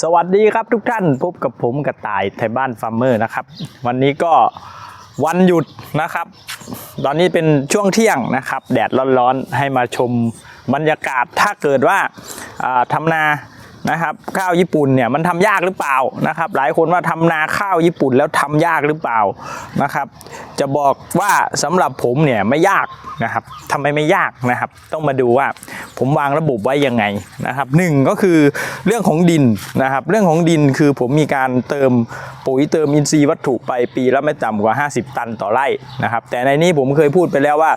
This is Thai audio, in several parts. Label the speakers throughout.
Speaker 1: สวัสดีครับทุกท่านพบกับผมกระต่ายไทยบ้านฟาร์มเมอร์นะครับ วันนี้ก็วันหยุดนะครับ ตอนนี้เป็นช่วงเที่ยงนะครับ แดดร้อนๆให้มาชมบรรยากาศถ้าเกิดว่าอ่าทำนา นะครับข้าวญี่ปุ่นเนี่ยมันทำยากหรือเปล่านะครับ หลายคนว่าทำนาข้าวญี่ปุ่นแล้วทำยากหรือเปล่านะครับ จะบอกว่าสำหรับผมเนี่ยไม่ยากนะครับทำไมไม่ยากนะครับ ต้องมาดูว่าผมวางระบบไว้ยังไงนะครับหนึ่งก็คือเรื่องของดินนะครับ เรื่องของดินคือผมมีการเติมปุ๋ยเติมอินทรีย์วัตถุไปปีละไม่ต่ำกว่า 50 ตันต่อไร่นะครับ แต่ในนี้ผมเคยพูดไปแล้วว่า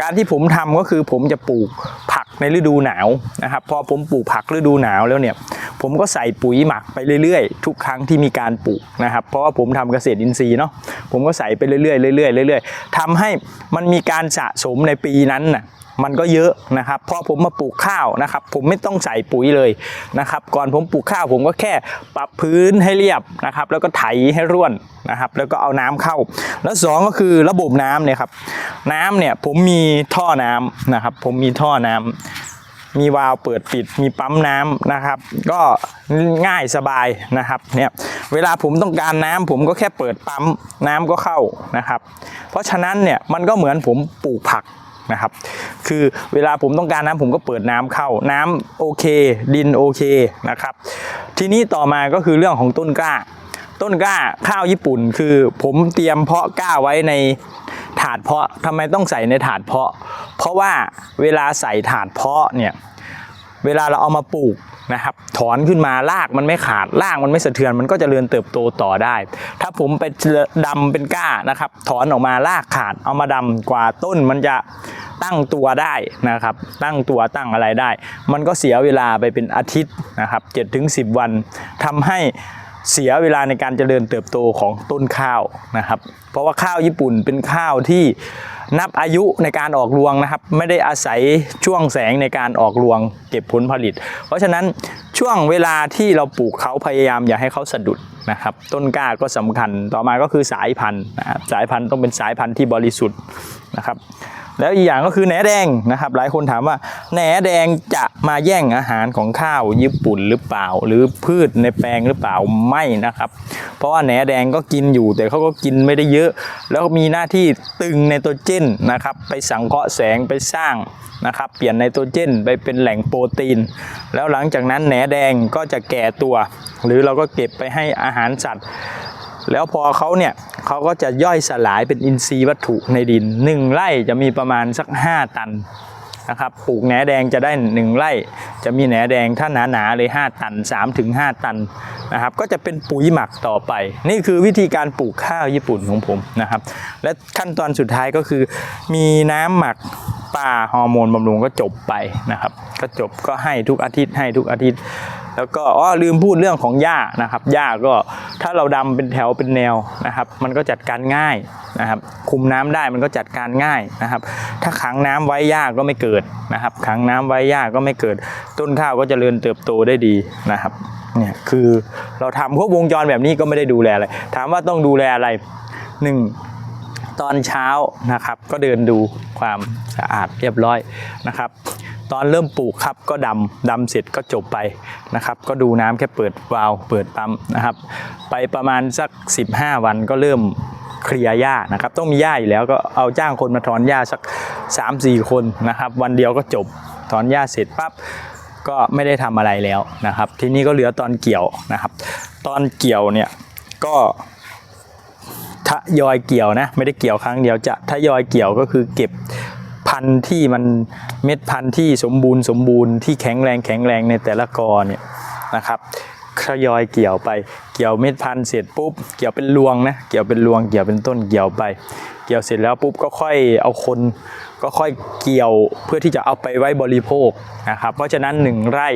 Speaker 1: การที่ผมทำก็คือผมจะปลูกผักในฤดูหนาวนะครับ พอผมปลูกผักฤดูหนาวแล้วเนี่ย ผมก็ใส่ปุ๋ยหมักไปเรื่อยๆ ทุกครั้งที่มีการปลูกนะครับ เพราะว่าผมทำเกษตรอินทรีย์เนาะผมก็ใส่ไปเรื่อยๆเรื่อยๆเรื่อยๆทำให้มันมีการสะสมในปีนั้นน่ะมันก็เยอะนะครับพอผมมาปลูกข้าวนะครับ ผมไม่ต้องใส่ปุ๋ยเลยนะครับ ก่อนผมปลูกข้าวผมก็แค่ปรับพื้นให้เรียบนะครับ แล้วก็ไถให้ร่วนนะครับ แล้วก็เอาน้ำเข้า แล้วสองก็คือระบบน้ำเนี่ยครับ น้ำเนี่ยผมมีท่อน้ำนะครับ ผมมีท่อน้ำ มีวาล์วเปิดปิด มีปั๊มน้ำนะครับ ก็ง่ายสบายนะครับเนี่ยเวลาผมต้องการน้ำผมก็แค่เปิดปั๊มน้ำก็เข้านะครับ เพราะฉะนั้นเนี่ยมันก็เหมือนผมปลูกผักนะครับ คือเวลาผมต้องการน้ำผมก็เปิดน้ำเข้าน้ำโอเค ดินโอเคนะครับ ทีนี้ต่อมาก็คือเรื่องของต้นกล้า ต้นกล้าข้าวญี่ปุ่น คือผมเตรียมเพาะกล้าไว้ใน ถาดเพาะทำไมต้องใส่ในถาดเพาะ เพราะว่าเวลาใส่ถาดเพาะเนี่ยเวลาเราเอามาปลูกนะครับ ถอนขึ้นมารากมันไม่ขาดรากมันไม่สะเทือน มันก็จเจริญเติบโตต่อได้ ถ้าผมไปดำเป็นก้านะครับ ถอนออกมารากขาดเอามาดำกว่าต้นมันจะตั้งตัวได้นะครับ ตั้งตัวตั้งอะไรได้ มันก็เสียเวลาไปเป็นอาทิตย์นะครับ7ถึง10 วันทำให้ เสียเวลาในการเจริญเติบโตของต้นข้าวนะครับ เพราะว่าข้าวญี่ปุ่นเป็นข้าวที่นับอายุในการออกรวงนะครับ ไม่ได้อาศัยช่วงแสงในการออกรวงเก็บผลผลิต เพราะฉะนั้นช่วงเวลาที่เราปลูกเขาพยายามอย่าให้เขาสะดุดนะครับ ต้นกล้าก็สำคัญต่อมาก็คือสายพันธุ์นะครับสายพันธุ์ต้องเป็นสายพันธุ์ที่บริสุทธิ์นะครับ แล้วอีกอย่างก็คือแหนแดงนะครับ หลายคนถามว่าแหนแดงจะมาแย่งอาหารของข้าวญี่ปุ่นหรือเปล่า หรือพืชในแปลงหรือเปล่าไม่นะครับ เพราะว่าแหนแดงก็กินอยู่แต่เขาก็กินไม่ได้เยอะ แล้วมีหน้าที่ตึงไนโตรเจนนะครับ ไปสังเคราะห์แสงไปสร้างนะครับ เปลี่ยนไนโตรเจนไปเป็นแหล่งโปรตีน แล้วหลังจากนั้นแหนแดงก็จะแก่ตัว หรือเราก็เก็บไปให้อาหารสัตว์ แล้วพอเขาเนี่ยเขาก็จะย่อยสลายเป็นอินทรีย์วัตถุในดิน 1ไร่จะมีประมาณสัก 5 ตันนะครับปลูกแหนแดงจะได้ 1ไร่จะมีแหนแดงถ้าหนาๆเลย 5 ตัน 3-5 ตันนะครับก็จะเป็นปุ๋ยหมักต่อไป นี่คือวิธีการปลูกข้าวญี่ปุ่นของผมนะครับ และขั้นตอนสุดท้ายก็คือ มีน้ำหมักปลาฮอร์โมนบำรุงก็จบไปนะครับ ก็จบก็ให้ทุกอาทิตย์ให้ทุกอาทิตย์ แล้วก็อ๋อลืมพูดเรื่องของหญ้านะครับหญ้าก็ถ้าเราดำเป็นแถวเป็นแนวนะครับ มันก็จัดการง่ายนะครับ คุมน้ำได้มันก็จัดการง่ายนะครับ ถ้าขังน้ำไว้หญ้าก็ไม่เกิดนะครับ ขังน้ำไว้หญ้าก็ไม่เกิด ต้นข้าวก็จเจริญเติบโตได้ดีนะครับเนี่ยคือเราทำครบวงจรแบบนี้ก็ไม่ได้ดูแลอะไร ถามว่าต้องดูแลอะไรหนึ่งตอนเช้านะครับ ก็เดินดูความสะอาดเรียบร้อยนะครับ ตอนเริ่มปลูกครับก็ดำดำเสร็จก็จบไปนะครับก็ดูน้ำแค่เปิดวาล์วเปิดปั๊มนะครับ ไปประมาณสัก 15 วันก็เริ่มเคลียร์หญ้านะครับต้องมีหญ้าอยู่แล้วก็เอาจ้างคนมาถอนหญ้าสัก 3-4 คนนะครับ วันเดียวก็จบถอนหญ้าเสร็จปั๊บก็ไม่ได้ทำอะไรแล้วนะครับ ทีนี้ก็เหลือตอนเกี่ยวนะครับ ตอนเกี่ยวเนี่ยก็ทยอยเกี่ยวนะไม่ได้เกี่ยวครั้งเดียวจะทยอยเกี่ยวก็คือเก็บ พันธุ์ที่มันเม็ดพันธุ์ที่สมบูรณ์สมบูรณ์ที่แข็งแรงแข็งแรงในแต่ละกอเนี่ยนะครับทยอยเกี่ยวไป เกี่ยวเม็ดพันธุ์เสร็จปุ๊บ เกี่ยวเป็นรวงนะ เกี่ยวเป็นรวง เกี่ยวเป็นต้น เกี่ยวไป เกี่ยวเสร็จแล้วปุ๊บก็ค่อยเอาคน ก็ค่อยเกี่ยวเพื่อที่จะเอาไปไว้บริโภคนะครับ เพราะฉะนั้นหนึ่งไร่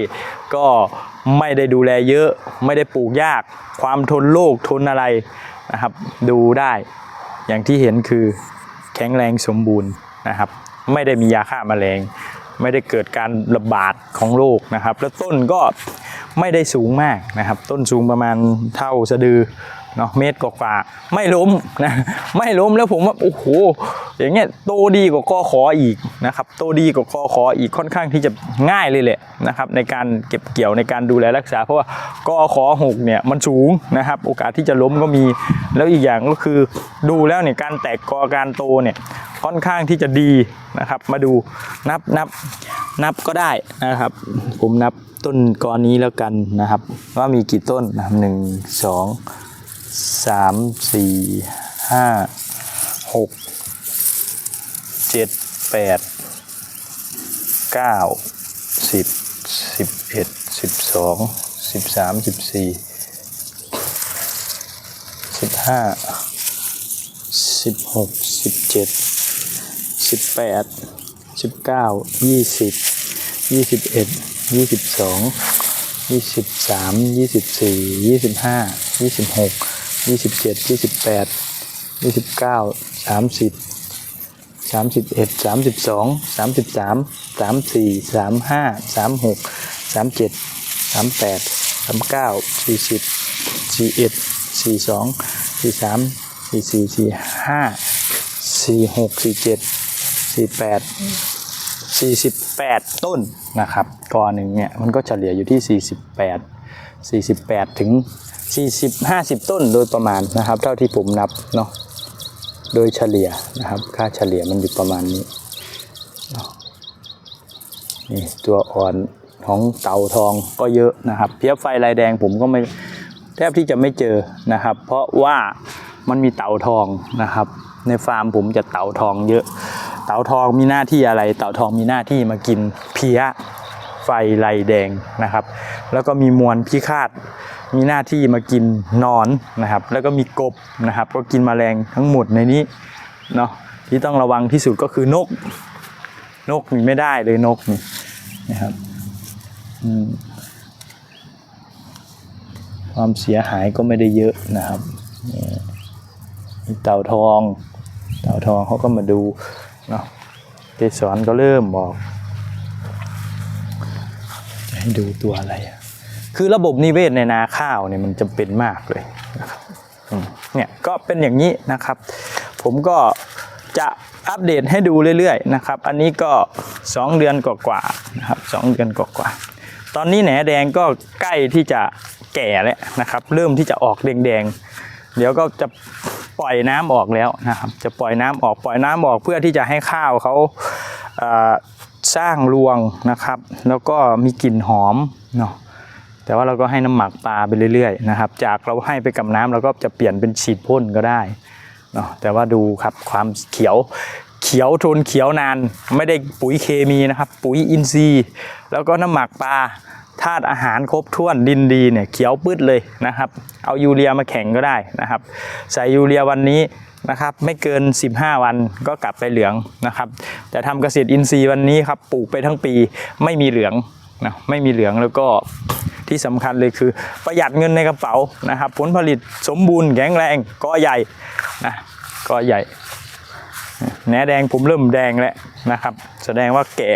Speaker 1: ก็ไม่ได้ดูแลเยอะ ไม่ได้ปลูกยาก ความทนโรคทนอะไรนะครับ ดูได้ อย่างที่เห็นคือแข็งแรงสมบูรณ์นะครับ ไม่ได้มียาฆ่าแมลง ไม่ได้เกิดการระบาดของโรคนะครับ แล้วต้นก็ไม่ได้สูงมากนะครับ ต้นสูงประมาณเท่าสะดือ เนาะเมตรกว่าไม่ล้มนะไม่ล้มแล้วผมว่าโอ้โหอย่างเงี้ยโตดีกว่ากอขออีกนะครับโตดีกว่ากอขออีกค่อนข้างที่จะง่ายเลยแหละนะครับในการเก็บเกี่ยวในการดูแลรักษา เพราะว่ากอขอหกเนี่ยมันสูงนะครับ โอกาสที่จะล้มก็มีแล้วอีกอย่างก็คือดูแล้วเนี่ยการแตกกอการโตเนี่ยค่อนข้างที่จะดีนะครับ มาดูนับนับนับก็ได้นะครับ ผมนับต้นกอนี้แล้วกันนะครับ ว่ามีกี่ต้นนะครับหนึ่งสอง สามสี่ห้าหกเจ็ดแปดเก้าสิบสิบเอ็ดสิบสองสิบสามสิบสี่สิบห้าสิบหกสิบเจ็ดสิบแปดสิบเก้ายี่สิบยี่สิบเอ็ดยี่สิบสองยี่สิบสามยี่สิบสี่ยี่สิบห้ายี่สิบหก ยี่สิบเจ็ดยี่สิบแปดยี่สิบเก้าสามสิบสามสิบเอ็ดสามสิบสองสามสิบสามสามสี่สามห้าสามหกสามเจ็ดสามแปดสามเก้าสี่สิบสี่เอ็ดสี่สองสี่สามสี่สี่สี่ห้าสี่หกสี่เจ็ดสี่แปดสี่สิบแปดต้นนะครับกอหนึ่งเนี่ยมันก็เฉลี่ยอยู่ที่สี่สิบแปดสี่สิบแปดถึง สี่สิบห้าสิบต้นโดยประมาณนะครับ เท่าที่ผมนับเนาะโดยเฉลี่ยนะครับ ค่าเฉลี่ยมันอยู่ประมาณนี้นี่ตัวอ่อนของเต่าทองก็เยอะนะครับ เพียบไฟลายแดงผมก็ไม่แทบที่จะไม่เจอนะครับ เพราะว่ามันมีเต่าทองนะครับ ในฟาร์มผมจะเต่าทองเยอะ เต่าทองมีหน้าที่อะไร เต่าทองมีหน้าที่มากินเพี้ยไฟลายแดงนะครับ แล้วก็มีมวลพิฆาต มีหน้าที่มากินนอนนะครับ แล้วก็มีกบนะครับ ก็กินแมลงทั้งหมดในนี้เนาะที่ต้องระวังที่สุดก็คือนก นกนี่ไม่ได้เลยนกนี่นะครับความเสียหายก็ไม่ได้เยอะนะครับมีเต่าทอง เต่าทองเขาก็มาดูเนาะเกสรก็เริ่มบอก จะให้ดูตัวอะไรอะ คือระบบนิเวศในนาข้าวเนี่ยมันจำเป็นมากเลยนะครับเนี่ยก็เป็นอย่างนี้นะครับ ผมก็จะอัปเดตให้ดูเรื่อยๆนะครับ อันนี้ก็ 2 เดือนกว่าๆนะครับสองเดือนกว่าๆตอนนี้แหนแดงก็ใกล้ที่จะแก่แล้วนะครับ เริ่มที่จะออกแดงๆ เดี๋ยวก็จะปล่อยน้ำออกแล้วนะครับ จะปล่อยน้ำออกปล่อยน้ำออกเพื่อที่จะให้ข้าวเขาสร้างรวงนะครับ แล้วก็มีกลิ่นหอมเนาะ แต่ว่าเราก็ให้น้ำหมักปลาไปเรื่อยๆนะครับ จากเราให้ไปกับน้ำเราก็จะเปลี่ยนเป็นฉีดพ่นก็ได้เนาะแต่ว่าดูครับความเขียวเขียวทนเขียวนานไม่ได้ปุ๋ยเคมีนะครับ ปุ๋ยอินทรีย์ แล้วก็น้ำหมักปลาธาตุอาหารครบถ้วนดินดีเนี่ยเขียวปื้ดเลยนะครับ เอายูเรียมาแข่งก็ได้นะครับ ใส่ยูเรียวันนี้นะครับไม่เกิน 15 วันก็กลับไปเหลืองนะครับ แต่ทำเกษตรอินทรีย์วันนี้ครับปลูกไปทั้งปีไม่มีเหลืองนะไม่มีเหลืองแล้วก็ ที่สำคัญเลยคือ ประหยัดเงินในกระเป๋านะครับ ผลผลิตสมบูรณ์แข็งแรงก็ใหญ่นะก็ใหญ่แหนแดงผมเริ่มแดงแล้วนะครับ แสดงว่าแก่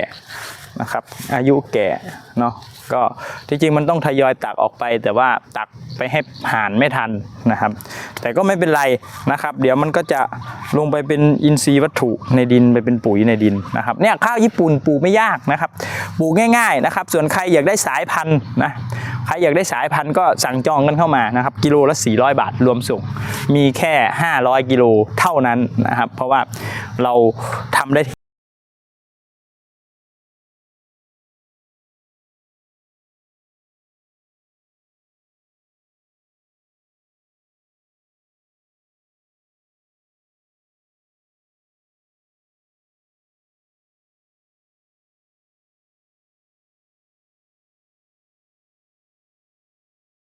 Speaker 1: นะครับอายุแก่เนาะก็ที่จริงมันต้องทยอยตักออกไป แต่ว่าตักไปให้ห่านไม่ทันนะครับ แต่ก็ไม่เป็นไรนะครับ เดี๋ยวมันก็จะลงไปเป็นอินทรีย์วัตถุในดินไปเป็นปุ๋ยในดินนะครับเนี่ยข้าวญี่ปุ่นปลูกไม่ยากนะครับปลูกง่าย ๆนะครับ ส่วนใครอยากได้สายพันธุ์นะ ใครอยากได้สายพันธุ์ก็สั่งจองกันเข้ามานะครับกิโลละ 400 บาทรวมส่ง มีแค่ 500 กิโลเท่านั้นนะครับ เพราะว่าเราทำได้